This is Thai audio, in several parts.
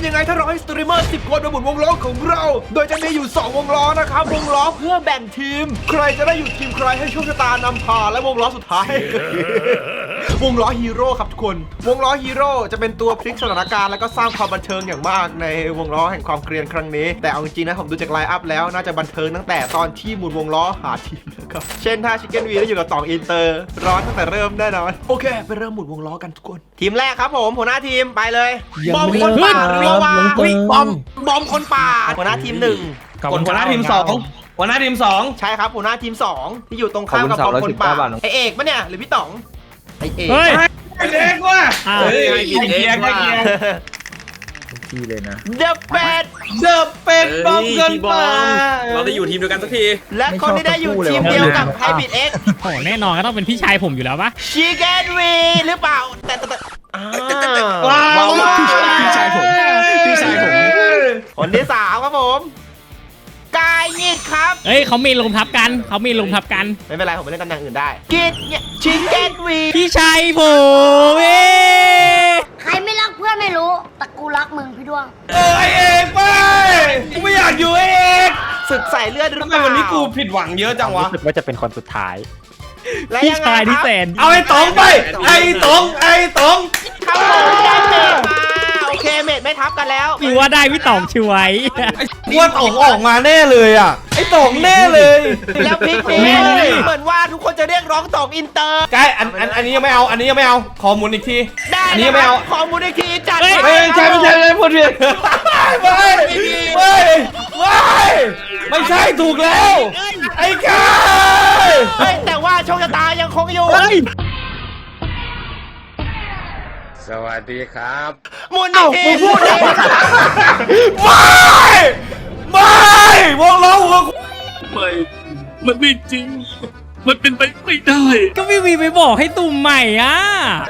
เป็นยังไงถ้าเราให้สตรีมเมอร์ 10 คนมาหมุนวงล้อของเรา โดยจะมีอยู่ 2 วงล้อนะครับ วงล้อเพื่อแบ่งทีม ใครจะได้อยู่ทีมใครให้โชคชะตานำพาและวงล้อสุดท้าย วงล้อฮีโร่ครับทุกคน วงล้อฮีโร่จะเป็นตัวพลิกสถานการณ์แล้วก็สร้างความบันเทิงอย่างมากในวงล้อแห่งความเกรียนครั้งนี้ แต่เอาจริงๆนะผมดูจากไลน์อัพแล้วน่าจะบันเทิงตั้งแต่ตอนที่หมุนวงล้อหาทีมนะครับ เช่นถ้าชิคเก้นวีได้อยู่กับตองอินเตอร์ ร้อนตั้งแต่เริ่มแน่นอน โอเค ไปเริ่มหมุนวงล้อกันทุกคน ทีมแรกครับผมหัวหน้าทีมไปเลยยังบอมไม่คนป่าเริ่มหรือว่ายังไม่อุ๊ยเริ่มบอมบอมคนป่าหัวหน้าทีมหนึ่งขอบกคุดณหัวหน้าทีมสองหัวหน้าทีมสองใช่ครับหัวหน้าทีมสองที่อยู่ตรงข้ามกับบอมคนป่าไอเอกปะเนี่ยหรือพี่ต๋อง ไอเอกเฮ้ย ไอ้เด็กว่ะอ้าว เฮ้ยไอ้เกียร์ไอ้เกียร์ที่เลยนะ เดอะแปดเดอะเป็ดบอมเกินพี่บไปอมเราได้อยู่ทีมเดียวกันสักที และคนที่ได้อยู่ทีมเดียวกับไฮบิดเอ็กโอ้แน่นอนก็ต้องเป็นพี่ชายผมอยู่แล้วปะชิเกนวีหรือเปล่า แต่แต่แต่อ่าว้าวว้าวพี่ชายผมพี่ชายผมคนที่สามครับผมกายยิด ครับเอ้ยเขามีลงทับกันเขามีลงทับกัน ไม่เป็นไรผมไปเล่นตำแหน่งอื่นได้กิดเนี่ยชิเกนวีพี่ชายผมเอ้ยใครไม่รักเพื่อนไม่รู้ แต่กูรักมึงพี่ดวง เออไอเอกไปกูไม่อยากอยู่ไอเอกศึกใส่เลือดหรือทำไมเปล่าวันนี้กูผิดหวังเยอะจังวะ รู้สึกว่าจะเป็นคนสุดท้าย และพี่ยังไงชายที่ครับแสน เอาไอ้ต๋องไป ไอ้ต๋องไอ้ต๋องเข้าผมได้เมดมาโอ เคเมดไม่ทับกันแล้วอยู่ว่าได้พี่ต๋องช่วยกลัวต๋องออกมาแน่เลยอะไอ้ต๋องแน่เลยแล้วพลิกนี้เหมือนว่าทุกคนจะเรียกร้องตองอินเตอร์กายอันอันอันนี้ยังไม่เอาอันนี้ยังไม่เอาขอหมุนอีกทีได้อันนี้ยังไม่เอาขอมูลนิธิจัดเฮ้ยไม่ใช่ไม่ใช่ไม่ใช่พูดผิดไม่ไม่ไม่ไม่ไม่ใช่ถูกแล้วไอ้กายเฮ้ยแต่ว่าโชคชะตายังคงอยู่ สวัสดีครับมูลนิธิพูดไม่ไม่วงล้อหัวไม่มันไม่จริง มันเป็นไปไม่ได้ ก็พี่วีไปบอกให้ตุ่มใหม่อะ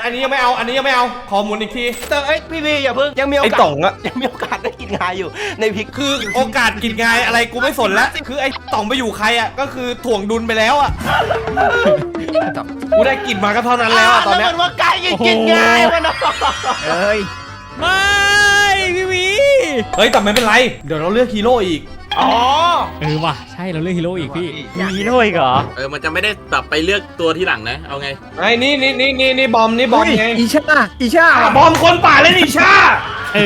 อันนี้ยังไม่เอา อันนี้ยังไม่เอา ขอหมุนอีกทีเตอร์เอ้ยพี่วีอย่าเพิ่งยังมีโอไอ้กาสต่องอะยังมีโอกาสได้กินงาอยู่ในพริกคือโอกาสกินไงอะไรกูไม่สนแล้ว คือไอ้ต่องไปอยู่ใครอะ ก็คือถ่วงดุลไปแล้วอะ กูได้กินมาก็เท่านั้นแล้วอะตอนเนี้แล้ยวมันว่าไก่ยังกินงาวะเนาะเอ้ยไม่ พี่วี เฮ้ยแต่ไม่เป็นไร เดี๋ยวเราเลือกฮีโร่อีก อ๋อเออว่ะใช่เราเลือกฮีโร่อีกพี่มีฮีโร่อีกเหรอเออมันจะไม่ได้แบบไปเลือกตัวที่หลังนะ เอาไง ไอ้นี่นี่นี่นี่นี่บอมนี่บอมไงอีชาอีชาอะบอมคนป่าเล่นอีชาเอ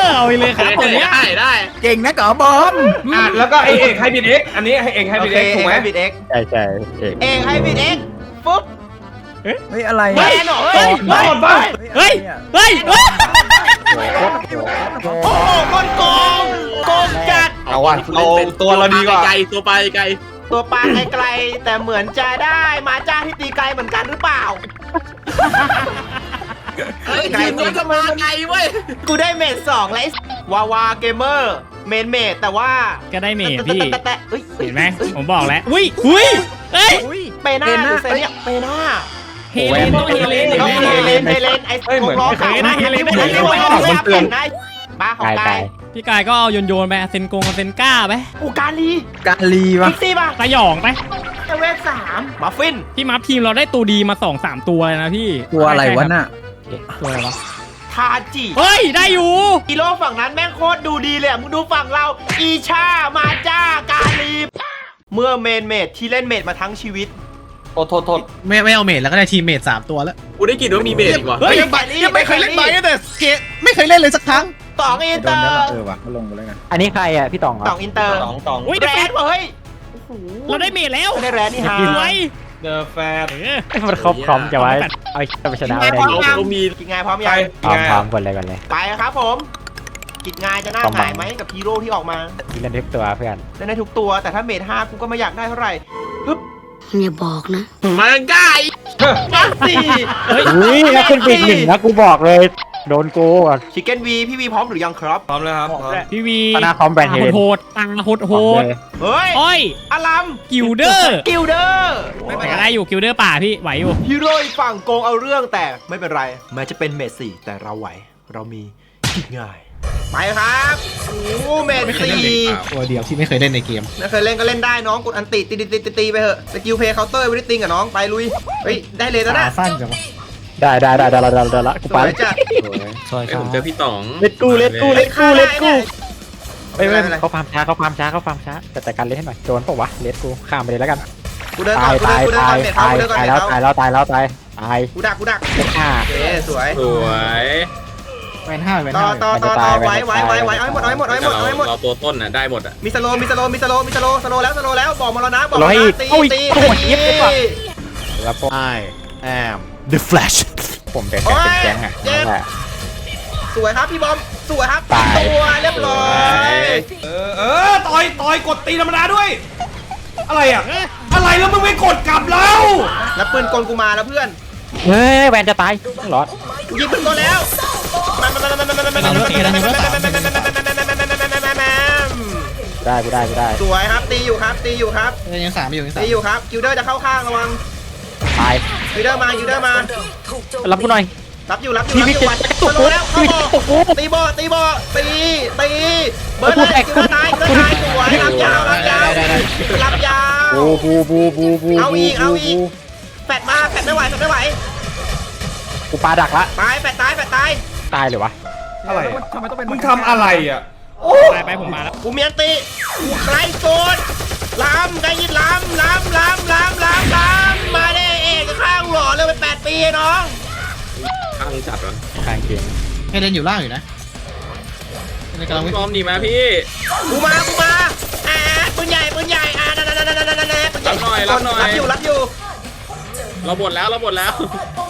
อเอาไปเลยครับผมเนี้ยได้ได้เก่งนะกอบอมอะแล้วก็ไอเอกไฮบิดเอ็กอันนี้ไอเอกไฮโอบิดเคเอ็กถูกไหมให้บิดเอ็กใช่ใช่เอกเองให้บิดเอ็กปุ๊บเฮ้ยอะไรแมนเหรอเฮ้ยไม่หมดป่ะเฮ้ยเฮ้ยเฮ้ยโอ้โหคนโกงโกงจัด เอาว่ะเราตัวเราดีกว่าไกลตัวไปไกลตัวปลาไกลๆแต่เหมือนจะได้มาจ้าที่ตีไกลเหมือนกันหรือเปล่าเฮ้ยทีมนี้ก็มาไกลเว้ยกูได้เมดสองและไอ้วาวาเกมเมอร์เมนเมดแต่ว่าก็ได้เมทพี่แต่แต่อ้ยเห็นไหมผมบอกแล้วอุ้ยอุ้ยเอ้ยอุ้ยเปน่าหรือเซเนี่ยเปน่าเฮเลนต้องเฮเลนต้องเฮเฮเลเลนนเฮเลนไอ้เอ้ยเหมือนล้อขาวนะเฮเลนไม่เฮได้เลนไม่ได้ไม่ได้นะป้าของตายกาตายย พี่กายก็เอาโยนโยนๆไปเซนกงกับเซนก้าไปอูกาลีกาลีวะ พิกซี่ป่ะสยองไปเวฟสามมาฟินพี่มัฟทีมเราได้ตัวดีมาสองสามตัวเลยนะพี่ตัวอะไรวะน่ะตัวอะไรวะทาจิเฮ้ยได้อยู่ ฮีโร่ฝั่งนั้นแม่งโคตรดูดีเลยอะมึงดูฝั่งเรา อีชา มาจ้ากาลี เมื่อเมนเมดที่เล่นเมดมาทั้งชีวิต โทษโทษโทษไม่ไม่เอาเมดแล้วก็ได้ทีมเมดสามตัวแล้วกูได้กลินว่ามีเบสอีกว่ะเฮ้ย ยังแบตลี่ยังไม่เคยเล่นไบตั้งแต่เกตไม่เคยเล่นเลยสักครั้ง สองอินโดเตอนแล้วร์ เออว่ะก็ลงไปแล้วกันอันนี้ใครอะพี่ต๋องเหรสอองอินเตอร์สองสอง อุ้ยแรได้ดเฮ้ยเราได้เมทแล้วไม่ได้แรดนี่ฮะสวยเดอะแฟร์เออ มันครบพร้อมจะไว้เอาจะไปชนะไงได้พร้อมดียังเขามีกินงายพร้อมใครยังพร้อมพร้อมคนเลยกันเลยไปครับผม กินงายจะน่าพร้อมหงายไหมกับฮีโร่ที่ออกมามีเล่นทุกตัวเพื่อนเล่นได้ทุกตัวแต่ถ้าเมดห้ากูก็ไม่อยากได้เท่าไหร่ฮึบอย่าบอกนะมันใกล้มาสี่เฮ้ยอุ้ยแล้วขึ้นปีกหนึ่งนะกูบอกเลย โดนกูอะชิคเก้นวีพี่วีพร้อมหรือยังครับ พร้อมแล้วครับพร้อมพี่วีคณะคอมแบนเฮโหเลดนโหดตาโหดโหดเลยเฮ้ยอ้อยอารัมกิลเดอร์กิลเดอร์ไม่เป็นไรอยู่กิลเดอร์ป่าพี่ไหวอยู่ฮีโร่อีกฝั่งโกงเอาเรื่องแต่ไม่เป็นไรแม้จะเป็นเมดสี่แต่เราไหวเรามีกินง่ายไปครับโอ้เมดไม่เคยเล่นเลยสี่ตัวเดียวที่ไม่เคยเล่นในเกม ไม่เคยเล่นก็เล่นได้น้องกดอันติตีตีตีตีตีไปเถอะสกิลเพย์เคาน์เตอร์วิติงกับน้องไปลุยเฮ้ยได้เลยแล้วตานะสั้นจังวะ ได้ได้ได้ได้ได้ได้ได้ละกูสไปวยจ้ะซอยไอ้ผมเจอพี่ต๋องเลตกูเลตกูเลตกูเลตกูไม่ไม่เป็นไม่เขาฟาร์มช้าเขาฟาร์มช้าเขาฟาร์มช้าแต่จัดการเลตให้หน่อยโดนปะวะเลตกูข้ามไปเลยแล้วกันกูเดินก่อตานยกูเดิตายกูเดินก่อนตายเมทเขาตายกูเดินก่อนตายเมทแล้วเขาตายแล้วตายแล้วตายกูดักกูดักเลตห้าโอเคสวยสวยแวนห้าแวนต่อห้าต่อต่อต่อไว้ไว้ไว้ไว้เอาให้หมดเอาให้หมดเอาให้หมดเอาให้หมด เราตัวต้นน่ะได้หมดอะมีสโลว์มีสโลว์มีสโลว์มีสโลว์สโลว์แล้วสโลว์แล้วบอกมาแล้วนะบอกมาแล้วอีกนะตีตีโอ้ยตีเย็บดีกว่าแล้วผม The Flash ผมเป็นกันเป็นแก๊งอะนั่นแหละ สวยครับพี่บอม สวยครับตาย ตัวเรียบร้อยเออเออต่อยต่อยกดตีธรรมดาด้วย อะไรอะ อะไรแล้วมึงไม่กดกลับเราแล้วปืนกลกูมาแล้วเพื่อนเฮ้ยแวนจะตายหลอดยิงปืนก่อนแล้วได้กูได้กูได้สวยครับตีอยู่ครับตีอยู่ครับยังสามอยู่ยังสามตีอยู่ครับกิลเดอร์จะเข้าข้างระวัง ตายกิลเดอร์มากิลเดอร์มารับกูหน่อยรับอยู่รับอยู่พี่รับวิอยู่จิวัตดรสตุกโลกูว์แล้วเข้าพี่บวิอจิตรตุกกูตีบอตีบอตีตีเบิร์ดเลยกิลเดอร์ตายกิลเดอร์ตายสวยรับยาวรับยาวรับยาวบูบูบูบูบูเอาอีกบูเอาอีกบูแปดมาแปดไม่ไหวแปดไม่ไหวกูปาดักละตายแปดตายแปดตายตายเลยวะอะไรทำไมต้องเป็นมึงทำอะไรอะไปไปผมมาแล้วกูเมียนตีกูใครโกนลำได้ยินลำลำลำลำลำลำมาได้เอกข้าง หล่อเลยไปแปดปีน้องข้างจัดวะกลางเกมให้เล่นอยู่ล่างอยู่นะในกำลังวิ่งพร้อมดีมาพี่กูมากูมาอ่าปืนใหญ่ปืนใหญ่อ่านั่นนั่นนั่นนั่นนั่นนั่นปืนใหญ่รับหน่อยรับหน่อยรับอยู่รับอยู่เราหมดแล้วเราหมดแล้ว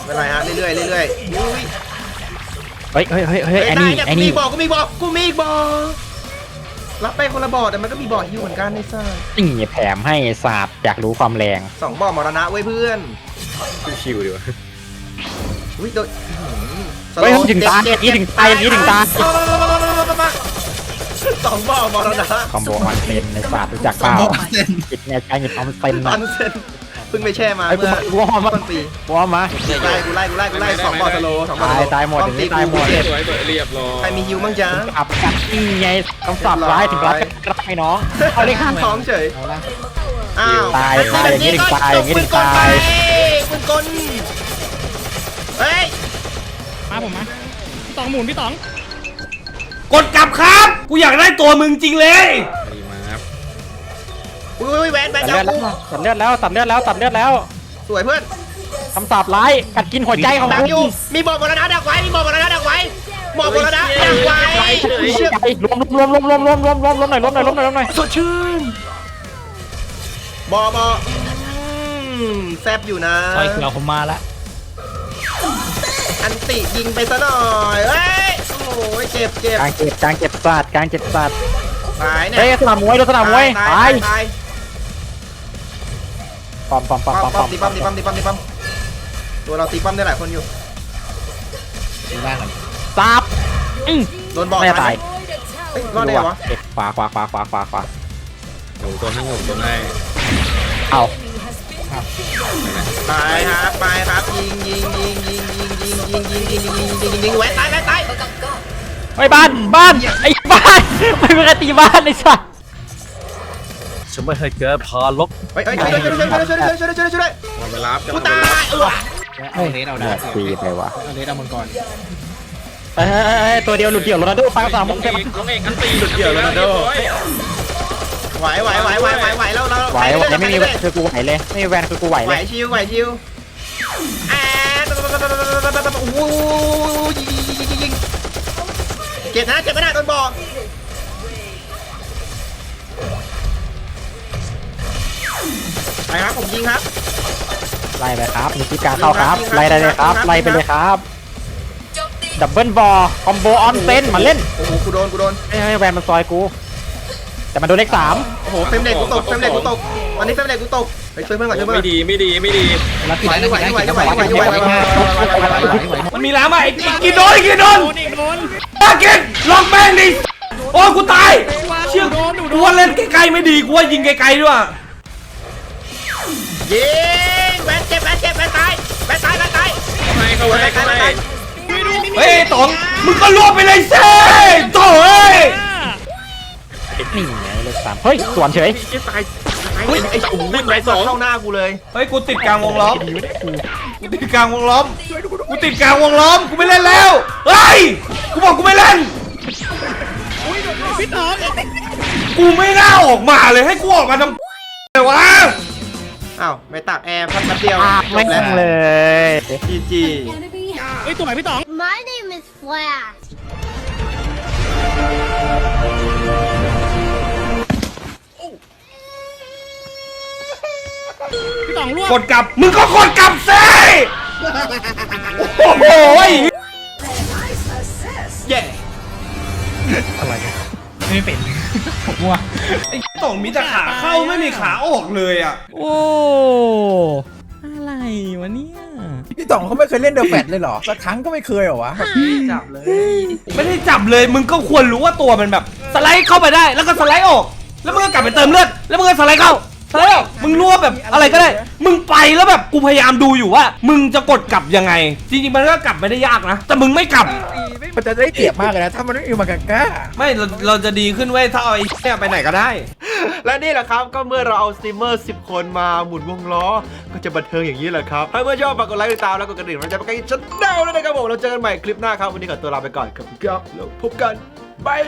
ไม่เป็นไรฮะเรื่อยๆเรื่อยๆอุ้ยเฮ้ยเฮ้ยเฮ้ยเฮ้ยไอ้ได้นี่เนี่ยไอ้กูนี่มีบอกกูมีบอกกูมีบอกรับไปคนละบอร์ดแต่มันก็มีบอร์ดฮิวเหมือนกันไอ้ซ่านี่แถมให้ศาสตร์อยากรู้ความแรงสองบอร์ดมรณะไว้ยเพื่อน ชิวๆดีวะอุ้ยโดนสโลเฮ้ยว์ถึงตาเจ็บอย่างนี้ถึงตาอย่างนี้ถึงตาสองบอร์ดมรณะคอมโบออนเซนในศาสตร์รู้จักเปล่าจิตเนี่ยการหยิบออนเซนอนะอนเซนเพิ่งไปแช่มาไอ้กูเมื่อมากูว่ามาต้นปีกูว่ามาไล่กูไล่กูไล่กูไล่สองบอลสโลว์สองบอลสโลว์ตายตายหมดต้องตีตายหมดกูเจ็บสวยสวยเรียบร้อยใครมีฮิวบ้างจ๊ะอับกันนี่ไงคำศัพท์ร้ายถึงรักรักไอ้น้องเอาเลยข้ามท้องเฉยเอาล่างอ้าวตายตายอย่างนี้ถึงตายอย่างนี้ถึงตาย ปืนกลเฮ้ย มาผมมาพี่ต๋องหมุนพี่ต๋องกดกลับครับ กูอยากได้ตัวมึงจริงเลย ดีมาครับอุ้ยแหวนแหวตันดจะเลือดเอาแล้วกูตัดเลือดแล้วตัดเลือดแล้วตัดเลือดแล้วสวยเพื่อนคำศัพท์ร้ายกัดกินหัวใจของดักกูอยู่มีบอลบอลนะดักไว้ มีบอลบอลนะดักไว้บอลบอลนะดักไว้เชือกรวมรวมรวมรวมรวมรวมรวมรวมหน่อยรวมหน่อยรวมหน่อยรวมหน่อยสดชื่น บอบออืมแซบอยู่นะซอยเขียวผมมาแล้วอันติยิงไปซะหน่อยเฮ้ยโอ้โหเจ็บเจ็บกลางเจ็บกลางเจ็บศาสตร์กลางเจ็บศาสตร์ตายเนี่ยเฮ้ยสนามมวยดูสนามมวยตาตายยตายปอมปอมปอมปอมปปั๊อมมตีปั๊มตีปั๊มตีปั๊มตีปั๊มตัวเราตีปั๊มได้หลายคนอยู่ดูล่างก่อนซับอืมโดนบอลไม่ตายเฮ้ยรอดได้ไงวะเจ็บขวาขวาขวาขวาขวาขวาหนูตัวให้หนูตัวให้ เอาไปครับไปครับยิงยิงยิงยิงยิงยิงยิงยิงยิงยิงยิงยิงยิงยิงแหวนตายแหวนตายไอ้บ้านบ้านไอ้บ้านไม่เป็นการตีบ้านไอ้สัสฉันไม่ให้แกพาล็อกเฮ้ยเฮ้ยช่วยด้วยช่วยด้วยช่วยด้วยช่วยด้วยช่วยด้วยช่วยด้วยช่วยด้วยมันไปรับกูตายเออเอาเลสเอาเนี่ดายตีไปวะเอาเลสเอามังกรเอ้ยตัวเดียวหลุดเดี่ยวโรนัลโดฟังสามน้มุองกเอใช่ไหมกน้องเอกอันตีหลุดเดี่ยวแล้วนะโด ไหวไหวไหวไหวไหวไหวแล้วเราไหวไหวไม่มีแวนคือกูไหวเลยไม่มีแวนคือกูไหวไหวเลยชิวไหวชิวอ่าโอ้โหยิงยิงยิงยิงเจ็บนะเจ็บไม่ได้โดนบอกไปครับผมยิงครับไล่เลยครับมีกิการเข้าครับไล่ได้เลยครับไล่ไปเลยครับดับเบิลบอลคอมโบออนเซนมาเล่นโอ้โหกูโดนกูโดนไม่ให้แวนมันซอยกู แต่มันโดนเลขสามโอ้โหเฟมเรทกูตกเฟมเรทกูตกตอนนี้เฟมเรทกูตกไปช่วยเพื่อนก่อนช่วยเพื่อนไม่ดีไม่ดีไม่ดีไหวไหวไหวไหวไหวไหวไหวมันมีแล้วไหมกินโดนกินโดนตาเกินลองแป้งดิโอ้กูตายเชื่อกูว่าเล่นไกลๆไม่ดีกูว่ายิงไกลๆด้วยยิงแบนเจ็บแบนเจ็บแบนตายแบนตายแบนตายเขาไปเข้าไปเข้าไปเฮ้ยต๋องมึงก็รวบไปเลยเซ่ต๋องเอ้ยนี่ สามเฮ้ยสวนเฉยที่ตายเฮ้ยไอ้โอ้โหไปสองเข้าหน้ากูเลยเฮ้ยกูติดกลางวงล้อมกูติดกลางวงล้อมกูติดกลางวงล้อมกูไม่เล่นแล้วเฮ้ยกูบอกกูไม่เล่นพี่ต๋องกูไม่น่าออกมาเลยให้กูออกมาทำไมวะอ้าวไม่ตักแอร์พักแป๊บเดียวปากจไม่บแล้วงเลยจีจีเฮ้ยตัวไหนพี่ต๋อง My name is Flash พี่ต๋องร่วงกดกลับ มึงก็กดกลับสิโอ้โหยเย่ไม่เป็นผมว่าไอ้ต่องมีแต่ขาเข้าไม่มีขาออกเลยอะ โอ้ อะไรวะเนี่ยพี่ต่องเขาไม่เคยเล่นเดอะแฟตเลยเหรอ สักครั้งก็ไม่เคยเหรอวะ จับเลย ไม่ได้จับเลย มึงก็ควรรู้ว่าตัวมันแบบ สไลด์เข้าไปได้ แล้วก็สไลด์ออก แล้วมึงก็กลับไปเติมเลือด แล้วมึงก็สไลด์เข้า สไลด์ออกมึงรู้ว่าแบบอะไรก็ได้ มึงไปแล้วแบบกูพยายามดูอยู่ว่า มึงจะกดกลับยังไง จริงๆมันก็กลับไม่ได้ยากนะ แต่มึงไม่กลับ มันจะได้เปรียบมากเลยนะ ถ้ามันไม่มีมังกรก้า ไม่เราเราจะดีขึ้นเว้ยถ้าเอาไอ้เนี่ยไปไหนก็ได้ และนี่แหละครับก็เมื่อเราเอาสตรีมเมอร์ 10 คนมาหมุนวงล้อ ก็จะบันเทิงอย่างนี้แหละครับ ถ้าเมื่อชอบฝากกดไลค์ติดตามแล้วกดกระดิ่งมันจะไปใกล้ชันแนลด้วยนะครับผมเราเจอกันใหม่คลิปหน้าครับวันนี้ขอตัวลาไปก่อนครับครับแล้วพบกันบาย